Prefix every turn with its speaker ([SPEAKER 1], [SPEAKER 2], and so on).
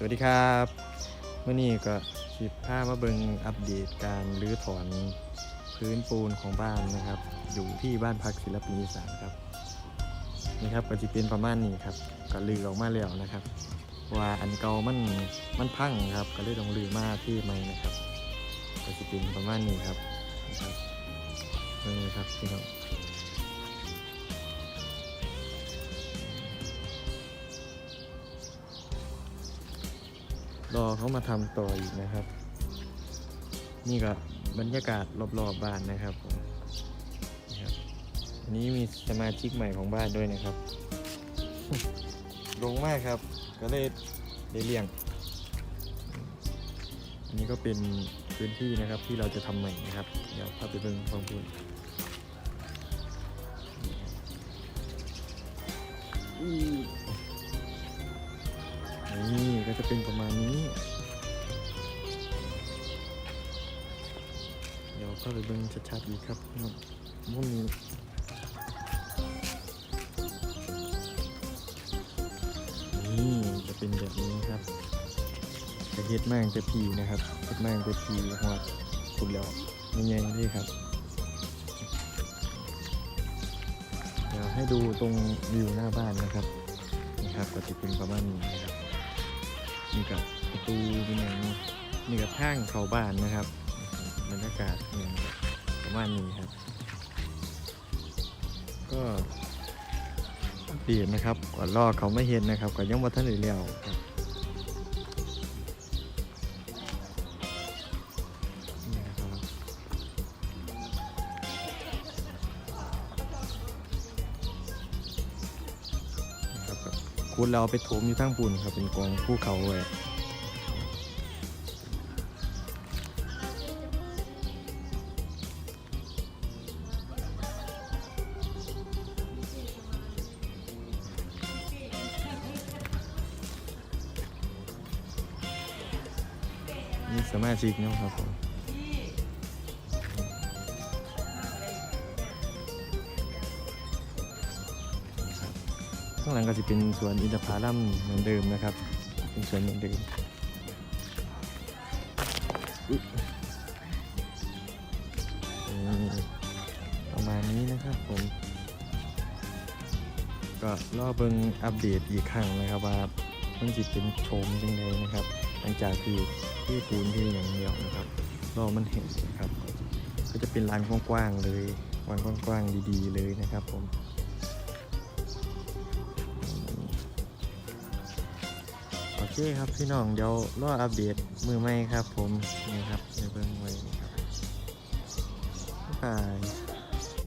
[SPEAKER 1] สวัสดีครับเมื่อนี้ก็สิบผ้ามาเบิงอัปเดตการรื้อถอนพื้นปูนของบ้านนะครับ อยู่ที่บ้านพักศิลปินอีสานครับนี่ครับก็จะเป็นประมาณนี้ครับก็ลือออกมาแล้วนะครับ ว่าอันเก่ามันมันพังครับ ก็เลยต้องลือมาที่ใหม่นะครับก็จะเป็นประมาณนี้ครับนะครับเออครับพี่น้อง รอเขามาทำต่ออีกนะครับ นี่ก็บรรยากาศรอบๆบบ้านนะครับผมนี่ครับอันนี้มีสมาชิกใหม่ของบ้านด้วยนะครับลงมากครับ ก็เลยได้เลี้ยง อันนี้ก็เป็นพื้นที่นะครับที่เราจะทำใหม่นะครับ เดี๋ยวพาไปเบิ่งฟังพูดนี่ก็ จะเป็นประมาณนี้ เดี๋ยวก็ไปเบิ่งชัดๆอีกครับนะมุมนี้นี่จะเป็นแบบนี้ครับจะเฮ็ดแม่งจะพีนะครับเฮ็ดแม่งจะพีหัวคุณแล้วยังไงนี่ครับเดี๋ยวให้ดูตรงวิวหน้าบ้านนะครับนี่ครับก็จะเป็นประมาณนี้นะครับ นี่กับประตูเป็นอย่างนี้นี่กับทางเขาบ้านนะครับบรรยากาศเนี่ยประมาณนี้ครับ ก็เปลี่ยนะครับก่อนลอเขาไม่เห็นนะครับก็ยังว่าท่านได้แล้วครับ คุณเราไปโถมอยู่ทั้งปุ่นครับเป็นกองภูเขาไว้นี่สมาชิกเนาะครับผม ข้างหลังก็จะเป็นสวนอินทผลัมเหมือนเดิมนะครับ เป็นสวนเหมือนเดิมประมาณนี้นะครับผม ก็รอเบิงอัปเดตอีกครั้งนะครับว่ามันจะเป็นโชมยังไงนะครับ หลังจากที่ที่ปูนที่อย่างเดียวนะครับรอมันเห็นนะครับ ก็จะเป็นลานกว้างๆเลยลานกว้างๆดีๆเลยนะครับผม เคครับพี่น้องเดี๋ยวรออัปเดตมือใหม่ครับผมนี่ครับในเบื้องไว้ครับบาย